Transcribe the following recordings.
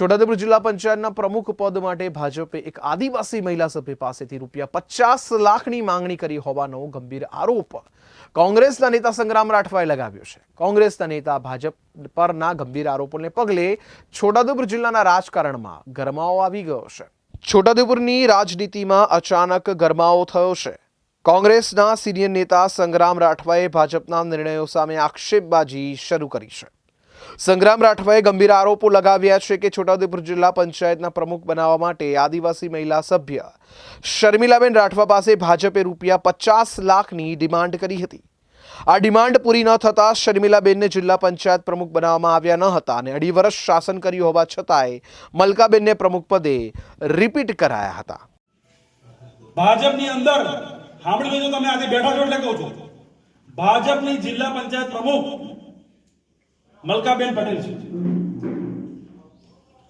છોટાઉદેપુર જિલ્લા પંચાયતના પ્રમુખ પદ માટે ભાજપે એક આદિવાસી મહિલા સભ્ય પાસેથી રૂપિયા પચાસ લાખની માંગણી કરી હોવાનો ગંભીર આરોપ કોંગ્રેસના નેતા સંગ્રામ રાઠવાએ લગાવ્યો છે. કોંગ્રેસના નેતા ભાજપ પરના ગંભીર આરોપોને પગલે છોટાઉદેપુર જિલ્લાના રાજકારણમાં ગરમાવો આવી ગયો છે. છોટાઉદેપુરની રાજનીતિમાં અચાનક ગરમાવો થયો છે. કોંગ્રેસના સિનિયર નેતા સંગ્રામ રાઠવાએ ભાજપના નિર્ણયો સામે આક્ષેપબાજી શરૂ કરી છે. સંગ્રામ રાઠવાએ ગંભીર આરોપો લગાવ્યા છે કે છોટાઉદેપુર જિલ્લા પંચાયતના પ્રમુખ બનાવવા માટે આદિવાસી મહિલા સભ્ય શર્મિલાબેન રાઠવા પાસે ભાજપે રૂપિયા પચાસ લાખની ડિમાન્ડ કરી હતી. આ ડિમાન્ડ પૂરી ન થતાં શર્મિલાબેનને જિલ્લા પંચાયત પ્રમુખ બનાવવામાં આવ્યા ન હતા અને અઢી વર્ષ શાસન કર્યું હોવા છતાંય મલકાબેનને પ્રમુખ પદે રિપીટ કરાયા હતા. ભાજપની અંદર સાંભળી લેજો તમે આજે બેઠા છો એટલે કહું છું. ભાજપની જિલ્લા પંચાયત પ્રમુખ મલકાબેન પટેલ છે.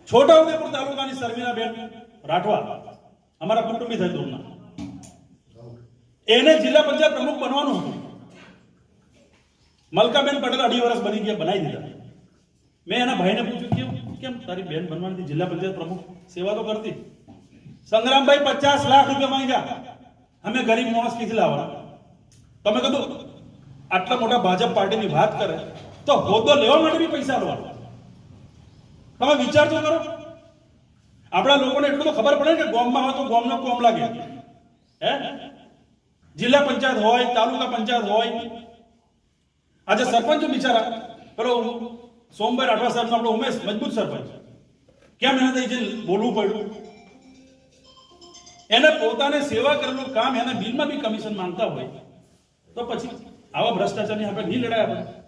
છોટાઉદેપુર તાલુકાની શર્મિલાબેન રાઠવા, અમારા કુટુંબી થાય દૂરના એને જિલ્લા પંચાયત પ્રમુખ બનવાનું હતું. મલકાબેન પટેલ અઢી વર્ષ બની ગયા, બનાવી દીધા. મેં એના ભાઈને પૂછ્યું, કેમ કેમ તારી બેન બનવાની જિલ્લા પંચાયત પ્રમુખ સેવા તો કરતી. સંગ્રામભાઈ પચાસ લાખ રૂપિયા માંગ્યા. અમે ગરીબ માણસ ક્યાંથી લાવવાના? તમે કીધું, આટલા મોટા ભાજપ પાર્ટીની વાત કરે. તો હોદ્દો લેવા માટે બી પૈસા લેવાના તમે વિચાર તો કરો. આપણા લોકોને એટલું તો ખબર પડે કે ગોમમાં હોય તો ગોમનો કોમ લાગે. હે? જિલ્લા પંચાયત હોય, તાલુકા પંચાયત હોય. આજે સરપંચ બિચારા પેલો સોમભાઈ રાઠવા સાહેબ આપણો ઉમેશ, મજબૂત સરપંચ. કેમ એને થઈ જઈને બોલવું પડ્યું? એને પોતાને સેવા કરેલું કામ, એને બિલમાં બી કમિશન માંગતા હોય. તો પછી આવા ભ્રષ્ટાચારની આપણે નહીં લડાય આપણે.